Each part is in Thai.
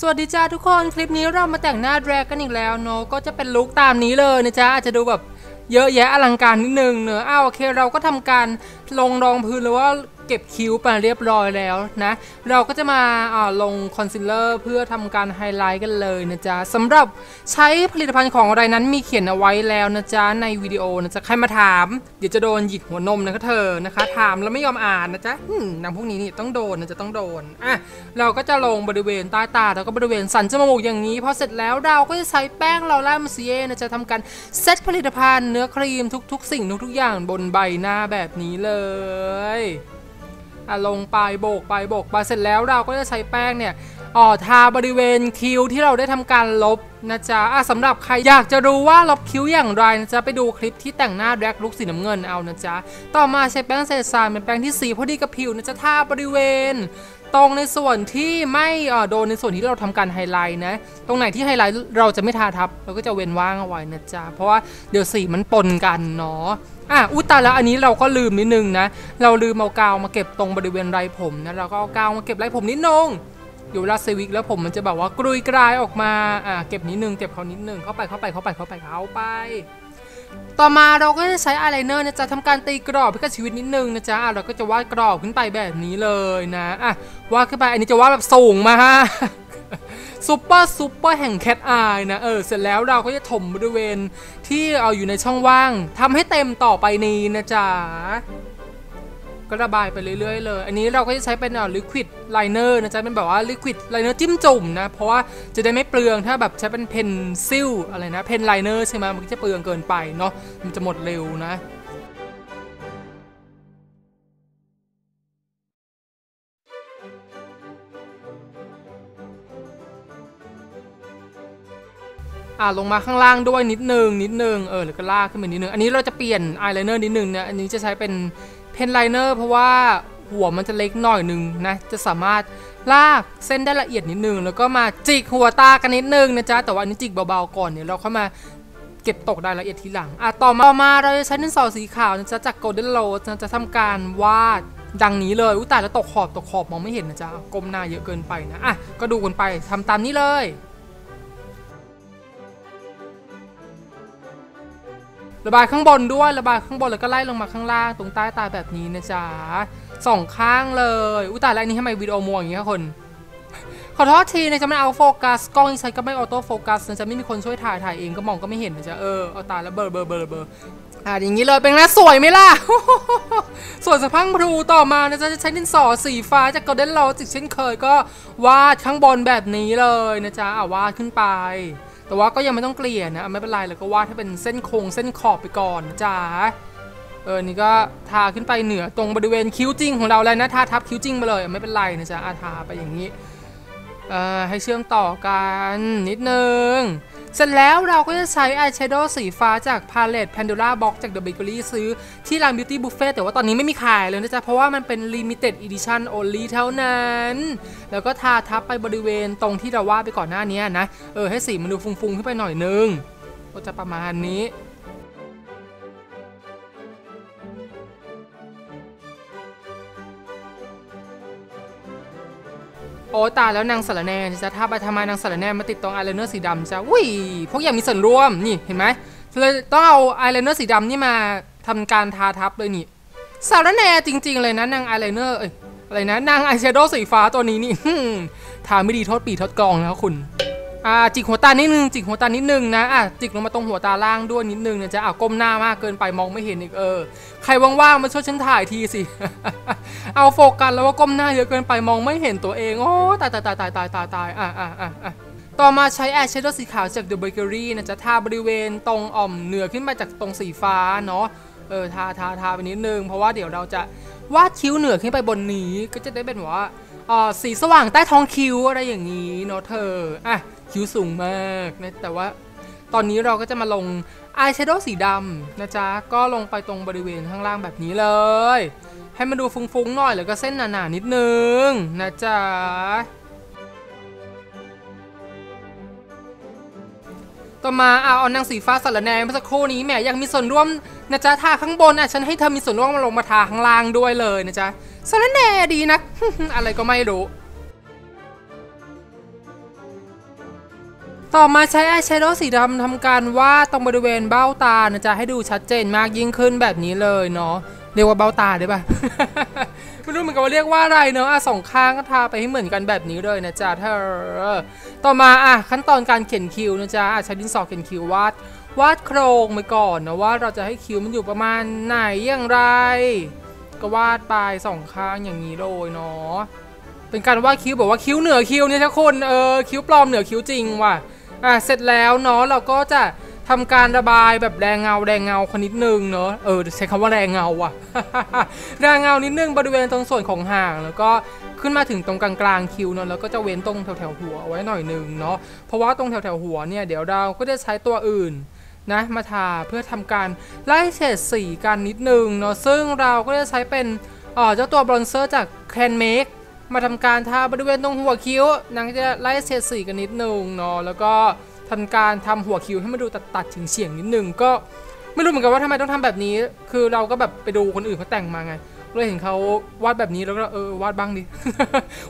สวัสดีจ้าทุกคนคลิปนี้เรามาแต่งหน้าแดรกกันอีกแล้วเนาะก็จะเป็นลุคตามนี้เลยนะจ๊ะอาจจะดูแบบเยอะแยะอลังการนิดนึงเนอะอ้าวโอเคเราก็ทำการลงรองพื้นหรือว่า เก็บคิ้วไปเรียบร้อยแล้วนะ เราก็จะมาาลงคอนซีลเลอร์เพื่อทำการไฮไลท์กันเลยนะจ๊ะสำหรับใช้ผลิตภัณฑ์ของอะไรนั้นมีเขียนเอาไว้แล้วนะจ๊ะในวิดีโอนะจ๊ะใครมาถาม เดี๋ยวจะโดนหยิกหัวนมนะคะเธอนะคะ ถามแล้วไม่ยอมอ่านนะจ๊ะนางพวกนี้นี่ต้องโดนนะจะต้องโดนอะเราก็จะลงบริเวณใต้ตาแล้วก็บริเวณสันจมูกอย่างนี้พอเสร็จแล้วเราก็จะใช้แป้งลอร่ามาซีเย่นะจะทำการเซตผลิตภัณฑ์เนื้อครีมทุก ๆ สิ่งทุกๆอย่างบนใบหน้าแบบนี้เลย อะลงไปโบกไปโบกไปเสร็จแล้วเราก็จะใช้แป้งเนี่ยอ๋อทาบริเวณคิ้วที่เราได้ทำการลบนะจ๊ะอะสำหรับใครอยากจะรู้ว่าลบคิ้วอย่างไรนะจ๊ะไปดูคลิปที่แต่งหน้าแดกลุกสีน้ำเงินเอานะจ๊ะต่อมาใช้แป้งเซซามเป็นแป้งที่สีพอดีกับผิวนะจ๊ะทาบริเวณ ตรงในส่วนที่ไม่อ่อโดนในส่วนที่เราทำการไฮไลท์นะ ตรงไหนที่ไฮไลท์เราจะไม่ทาทับ เราก็จะเว้นว่างเอาไว้นะจ๊ะเพราะว่าเดี๋ยวสีมันปนกันเนาะ อะอุตาแล้วอันนี้เราก็ลืมนิดนึงนะ เราลืมเอากาวมาเก็บตรงบริเวณไรผมนะ เราก็เอากาวมาเก็บไรผมนิดนึงเดี๋ยวเวลาเซวิกแล้วผมมันจะแบบว่ากรุยกรายออกมา อะเก็บนิดนึงเก็บเขานิดนึงเข้าไปเข้าไปเข้าไปเข้าไปเข้าไป ต่อมาเราก็จะใช้อายไลเนอร์นะจ๊ะทำการตีกรอบให้กับชีวิตนิดนึงนะจ๊ะอะเราก็จะวาดกรอบขึ้นไปแบบนี้เลยนะ อะวาดขึ้นไปอันนี้จะวาดแบบสูงมาฮะ ซุปเปอร์ซุปเปอร์แห่งแคทอายนะ เออ เสร็จแล้วเราก็จะถมบริเวณที่เอาอยู่ในช่องว่างทำให้เต็มต่อไปนี้นะจ๊ะ ก็ระบายไปเรื่อยๆเลย อันนี้เราก็จะใช้เป็นอ่าลิควิดไลเนอร์นะจ๊ะ เป็นแบบว่าลิควิดไลเนอร์จิ้มจุ่มนะ เพราะว่าจะได้ไม่เปลืองถ้าแบบใช้เป็นเพนซิลอะไรนะ เพนไลเนอร์ใช่ไหมมันก็จะเปลืองเกินไปเนาะ มันจะหมดเร็วนะ อ่าลงมาข้างล่างด้วยนิดนึงนิดนึงเออแล้วก็ลากขึ้นมานิดนึง อันนี้เราจะเปลี่ยนอายไลเนอร์นิดนึงเนะอันนี้จะใช้เป็นเพนไลเนอร์เพราะว่าหัวมันจะเล็กหน่อยนึงนะจะสามารถลากเส้นได้ละเอียดนิดนึง แล้วก็มาจิกหัวตากันนิดนึงนะจ๊ะแต่ว่าอันนี้จิกเบาๆก่อนเนี่ยเราเข้ามาเก็บตกรายละเอียดทีหลังอะต่อมาต่อมาเราจะใช้ดินสอสีขาวนะจ๊ะจาก Golden Rose จะทำการวาดดังนี้เลยอุ้ยตายแล้วตกขอบตกขอบมองไม่เห็นนะจ๊ะก้มหน้าเยอะเกินไปนะอะก็ดูกันไปทำตามนี้เลย ระบายข้างบนด้วยระบายข้างบนแล้วก็ไล่ลงมาข้างล่างตรงใต้ตาแบบนี้นะจ๊ะสองข้างเลยอุ้ยตายแล้วอันนี้ทำไมวิดีโอมัวอย่างเงี้ยคนขอโทษทีนะจ๊ะไม่เอาโฟกัสกล้องที่ใช้ก็ไม่ออโต้โฟกัสนะจ๊ะไม่มีคนช่วยถ่ายถ่ายเองก็มองก็ไม่เห็นนะจ๊ะเออเอาตาแล้วเบลอเบลอเบลอเบลออะอย่างนี้เลยเป็นไงสวยไหมล่ะส่วนสะพังพลูต่อมานะจ๊ะจะใช้ดินสอสีฟ้าจาก Golden Rose อีกเช่นเคยก็วาดข้างบนแบบนี้เลยนะจ๊ะอะวาดขึ้นไป แต่ว่าก็ยังไม่ต้องเกลี่ยนะไม่เป็นไรเลยก็วาดให้เป็นเส้นโค้งเส้นขอบไปก่อนนะจ๊ะเออนี่ก็ทาขึ้นไปเหนือตรงบริเวณคิ้วจริงของเราเลยนะทาทับคิ้วจริงไปเลยไม่เป็นไรนะจ๊ะอาทาไปอย่างนี้เอ่อให้เชื่อมต่อกันนิดนึง เสร็จแล้วเราก็จะใช้อายแชโดว์สีฟ้าจากพาเลต Pandora Box จาก The Bakery ซื้อที่ร้าน Beauty Buffet แต่ว่าตอนนี้ไม่มีขายเลยนะจ๊ะ เพราะว่ามันเป็น Limited Edition only เท่านั้น แล้วก็ทาทับไปบริเวณตรงที่เราวาดไปก่อนหน้านี้นะ เออ ให้สีมันดูฟุ้งๆ ขึ้นไปหน่อยนึง ก็จะประมาณนี้ อ้ตายแล้วนางสารแนนจะถ้าไปทำไมนางสารแนนมาติดตรงอายไลเนอร์สีดำจะอุ้ยพวกอย่างมีส่วนร่วมนี่เห็นไหมเลยต้องเอาอายไลเนอร์สีดำนี่มาทำการทาทับเลยนี่สารแนจริง ๆ เลยนะนางอายไลเนอร์เอ้ยอะไรนะนางอายแชโดว์สีฟ้าตัวนี้นี่ทาไม่ดีโทษปีโทษกองแล้วคุณ อ่าจิกหัวตานิดนึงจิกหัวตานิดนึงนะอะจิกลงมาตรงหัวตาล่างด้วยนิดนึงนะจะอะก้มหน้ามากเกินไปมองไม่เห็นอีกเออใครว่างๆมาช่วยฉันถ่ายทีสิ เอาโฟกัสแล้วว่าก้มหน้าเยอะเกินไปมองไม่เห็นตัวเองโอ้ตายตายตายตายตายตายตายอะอะอะอะต่อมาใช้แอชเชดว์สีขาวจาก The Bakery นะจะทาบริเวณตรงอ่อมเหนือขึ้นมาจากตรงสีฟ้าเนาะเออทาทาทาไปนิดนึง เพราะว่าเดี๋ยวเราจะวาดคิ้วเหนือขึ้นไปบนนี้ก็จะได้เป็นว่า สีสว่างใต้ท้องคิ้วอะไรอย่างนี้เนาะเธอ อะ คิ้วสูงมากนะ แต่ว่าตอนนี้เราก็จะมาลงอายแชโดว์สีดำนะจ๊ะ ก็ลงไปตรงบริเวณข้างล่างแบบนี้เลย ให้มันดูฟุ้งๆหน่อยแล้วก็เส้นหนาๆนิดนึงนะจ๊ะ ต่อมาเอาเอานางสีฟ้าสารแนเมื่อสักครู่นี้แหมยังมีส่วนร่วมนะจ๊ะทาข้างบนอะฉันให้เธอมีส่วนร่วมมาลงมาทาข้างล่างด้วยเลยนะจ๊ะสารแนดีนะ อะไรก็ไม่รู้ ต่อมาใช้อายแชโดว์สีดำทำการวาดตรงบริเวณเบ้าตานะจ๊ะให้ดูชัดเจนมากยิ่งขึ้นแบบนี้เลยเนาะเรียกว่าเบ้าตาได้ปะ ไม่รู้เหมือนกันว่าเรียกว่าอะไรเนาะอะสองข้างก็ทาไปให้เหมือนกันแบบนี้เลยนะจ๊ะเธอต่อมาอะขั้นตอนการเขียนคิ้วนะจ๊ะอะใช้ดินสอเขียนคิ้ววาดวาดโครงไปก่อนนะว่าเราจะให้คิ้วมันอยู่ประมาณไหนอย่างไร ก็วาดไปสองข้างอย่างนี้เลยเนาะเป็นการวาดคิ้วบอกว่าคิ้วเหนือคิ้วเนี่ยทุกคนเออคิ้วปลอมเหนือคิ้วจริงว่ะอะเสร็จแล้วเนาะเราก็จะ ทำการระบายแบบแรงเงาแรงเงาคนนิดนึงเนาะเออใช้คำว่าแรงเงาว่ะ แรงเงานิดนึงบริเวณตรงส่วนของห่างแล้วก็ขึ้นมาถึงตรงกลางกลางๆคิ้วเนาะแล้วก็จะเว้นตรงแถวแถวๆหัวไว้หน่อยนึงเนาะเพราะว่าตรงแถวแถวๆหัวเนี่ยเดี๋ยวเราก็จะใช้ตัวอื่นนะมาทาเพื่อทำการไล่เฉดสีกันนิดนึงเนาะซึ่งเราก็จะใช้เป็นเออเจ้าตัวบรอนเซอร์จาก Can Make มาทำการทาบริเวณตรงหัวคิ้วนางจะไล่เฉดสีกันนิดนึงเนาะแล้วก็ ทำการทำหัวคิ้วให้มันดูตัดตัดๆถึงเฉียงนิดนึงก็ไม่รู้เหมือนกันว่าทำไมต้องทำแบบนี้ คือเราก็แบบไปดูคนอื่นเขาแต่งมาไงเลยเห็นเขาวาดแบบนี้แล้วก็เออวาดบ้างดิ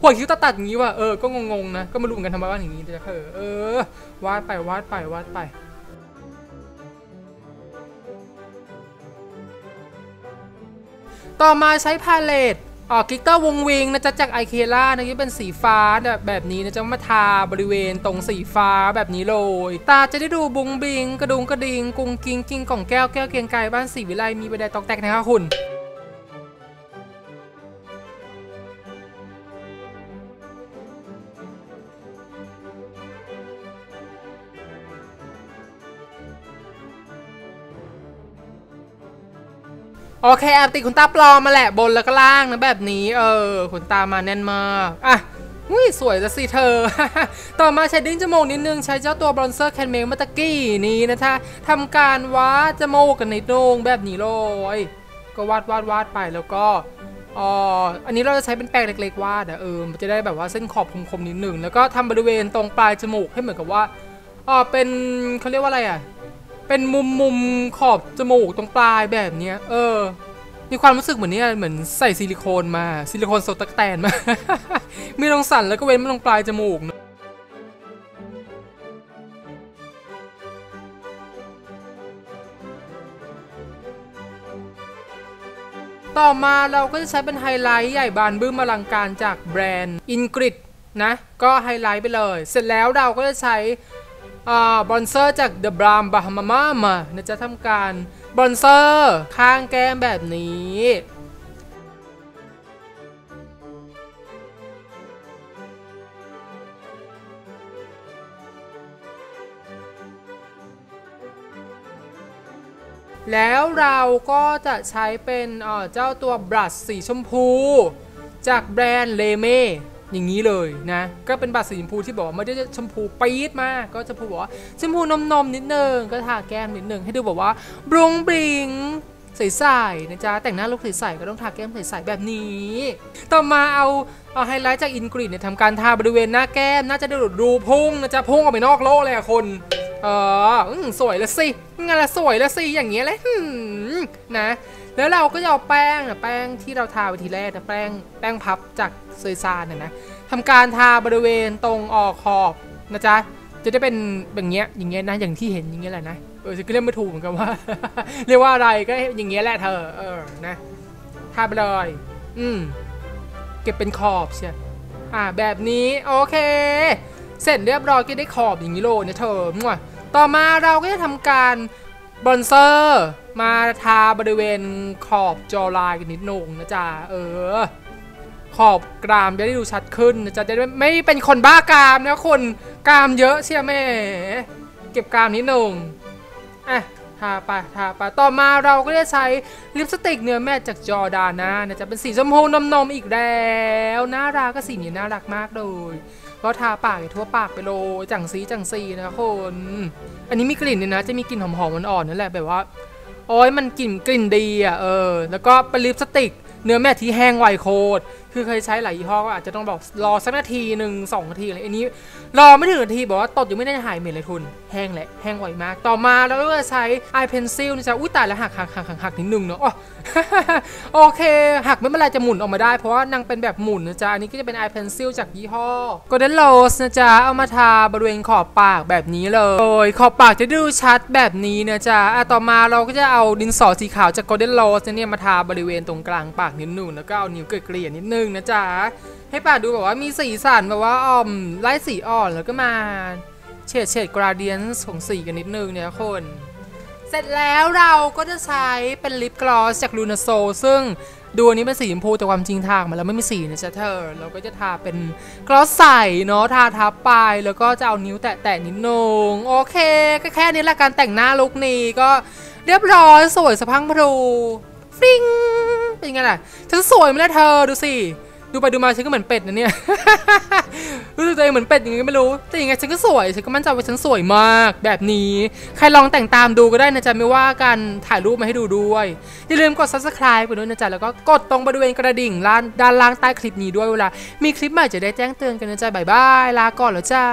หัวคิ้วตัดตัดอย่างนี้ว่ะเออ ก็งงๆนะ ก็ไม่รู้เหมือนกันทำไมวาดอย่างนี้แต่เออเออ วาดไปวาดไปวาดไป ต่อมาใช้พาเลต ออกิกเตอร์วงวิงนะจ๊ะจากไอเคล่านะที่เป็นสีฟ้าแบบแบบนี้นะจะมาทาบริเวณตรงสีฟ้าแบบนี้เลย ตาจะได้ดูบุงบิง กระดุงกระดิง กุงกิงกิงกล่องแก้วแก้วเกียงไกรบ้านสีวิไลมีใบไดตอกแตกนะคะคุณ โอเคแอบติดขนตาปลอมมาแหละบนแล้วก็ล่างนะแบบนี้ เออขนตามาแน่นมากอะอุ้ยสวยละสิเธอ ต่อมาใช้ดิ้งจมูกนิดนึง ใช้เจ้าตัวบรอนเซอร์แคนเมลมาตะกี้นี้นะท่าทำการวาดจมูกกันในโด่งแบบนี้เลยก็วาดวาดวาดไปแล้วก็อ๋ออันนี้เราจะใช้เป็นแปรงเล็กๆวาดอะเออมันจะได้แบบว่าเส้นขอบคมๆนิดนึงแล้วก็ทำบริเวณตรงปลายจมูกให้เหมือนกับว่าอ๋อเป็นเขาเรียกว่าอะไรอะ เป็นมุมมุมขอบจมูกตรงปลายแบบเนี้ย เออ มีความรู้สึกเหมือนเนี่ยเหมือนใส่ซิลิโคนมา ซิลิโคนโซตักแตนมา มีตรงสันแล้วก็เว้นมาตรงปลายจมูกนะต่อมาเราก็จะใช้เป็นไฮไลท์ใหญ่บานบึ้มอลังการจากแบรนด์อินกริดนะ ก็ไฮไลท์ไปเลย เสร็จแล้วเราก็จะใช้ บรอนเซอร์จาก The Brown Bahama มานะจะทำการบรอนเซอร์ข้างแก้มแบบนี้แล้วเราก็จะใช้เป็นเจ้าตัวบรัชสีชมพู จากแบรนด์เลเม่ อย่างนี้เลยนะ ก็เป็นบรัชสีชมพูที่บอกว่าไม่ได้ชมพูปี๊ดมากก็จะพูบอกว่าชมพูนมๆนิดนึงก็ทาแก้มนิดนึงให้ดูแบบว่าบรุงบริงใสๆนะจ๊ะแต่งหน้าลุกใสๆก็ต้องทาแก้มใสๆแบบนี้ ต่อมาเอาเอาไฮไลท์จากอินกรีดเนี่ยทำการทาบริเวณหน้าแก้มน่าจะด้ดูพุ่งนะจ๊ะพุ่งออกไปนอกโลกเลยอะคนเอออืมสวยละสิงานละสวยละสิอย่างเงี้ยเลยนะ แล้วเราก็จะเอาแป้งอะแป้งที่เราทาไปทีแรกนะแป้งแป้งพับจากเซยซานน่ะนะทำการทาบริเวณตรงออกขอบนะจ๊ะจะได้เป็นแบบเงี้ยอย่างเงี้ยนะอย่างที่เห็นอย่างเงี้ยแหละนะเออฉันก็เรียกไม่ถูกเหมือนกันว่า เรียกว่าอะไรก็อย่างเงี้ยแหละเธอ เออนะทาไปเลยอืมเก็บเป็นขอบเชียอ่าแบบนี้โอเค เสร็จเรียบร้อยก็ได้ขอบอย่างนี้โลเนี่ยเธอมั่วต่อมาเราก็จะทำการ บอนเซอร์ มาทาบริเวณขอบจอไลน์กันนิดนึงนะจ๊ะ เออ ขอบกรามจะได้ดูชัดขึ้นนะจะได้ไม่เป็นคนบ้ากรามนะคนกรามเยอะเชียแม่ เก็บกรามนิดนึ่งอะทาไปทาไปต่อมาเราก็จะใช้ลิปสติกเนื้อแม่จากจอดานะนะจะเป็นสีชมพูนมนมๆอีกแล้ว น่ารักก็สีนี้น่ารักมากเลย ก็ทาปากทั่วปากไปเลยจังซีจังซีนะคน อันนี้มีกลิ่นเนี่ยนะ จะมีกลิ่นหอมๆอ่อนๆนั่นแหละแบบว่าโอ้ยมันกลิ่นกลิ่นดีอะเออ แล้วก็เป็นลิปสติก เนื้อแม่ที่แห้งไวโคตร คือเคยใช้หลายยี่ห้อก็อาจจะต้องบอกรอสักนาทีหนึ่งสองนาทีอะไรอันนี้ รอไม่ถึงนาทีบอกว่าตดยังไม่ได้หายเหม็นเลยทุน แห้งแหละแห้งไวมาก ต่อมาเราก็ใช้ eye pencil นะจ๊ะอุ้ยตายแล้วหักหักหักหักหักนิดนึงเนาะโอเค หักไม่เป็นไรจะหมุนออกมาได้ เพราะว่านางเป็นแบบหมุนนะจ๊ะอันนี้ก็จะเป็น eye pencil จากยี่ห้อ golden rose นะจ๊ะเอามาทาบริเวณขอบปากแบบนี้เลยโดยขอบปากจะดูชัดแบบนี้นะจ๊ะอะต่อมาเราก็จะเอาดินสอสีขาวจาก golden rose เนี่ยมาทาบริเวณตรงกลางปากนิดนึงแล้วก็เอานิ้วเกลี่ยนิดนึงนะจ๊ะให้ปาดูแบบว่ามีสีสันแบบว่าอ่อมไล่สีอ่อนแล้วก็มาเฉดเฉดกราเดียนของสีกันนิดนึงเนี่ยคน เสร็จแล้วเราก็จะใช้เป็นลิปกลอสจากลูนาโซซึ่งดูอันนี้เป็นสีชมพูแต่ความจริงทาออกมาแล้วไม่มีสีนะจ๊ะเธอ เราก็จะทาเป็นกลอสใสเนาะทาทับไปแล้วก็จะเอานิ้วแตะๆนิดนึงโอเค ก็แค่นี้แหละการแต่งหน้าลุคนี้ก็เรียบร้อยสวยสะพังพรูฟริ้ง เป็นไงล่ะฉันสวยไหมล่ะเธอดูสิดูไปดูมาฉันก็เหมือนเป็ดนะเนี่ยรู้สึกตัวเองเหมือนเป็ดยังไงก็ไม่รู้ แต่ยังไงฉันก็สวยฉันก็มั่นใจว่าฉันสวยมากแบบนี้ ใครลองแต่งตามดูก็ได้นะจ๊ะไม่ว่ากันถ่ายรูปมาให้ดูด้วย อย่าลืมกด subscribe กันด้วยนะจ๊ะแล้วก็กดตรงบริเวณกระดิ่งล่างด้านล่างใต้คลิปนี้ด้วยเวลา มีคลิปใหม่จะได้แจ้งเตือนกันนะจ๊ะบายบายลาก่อนแล้วจ้า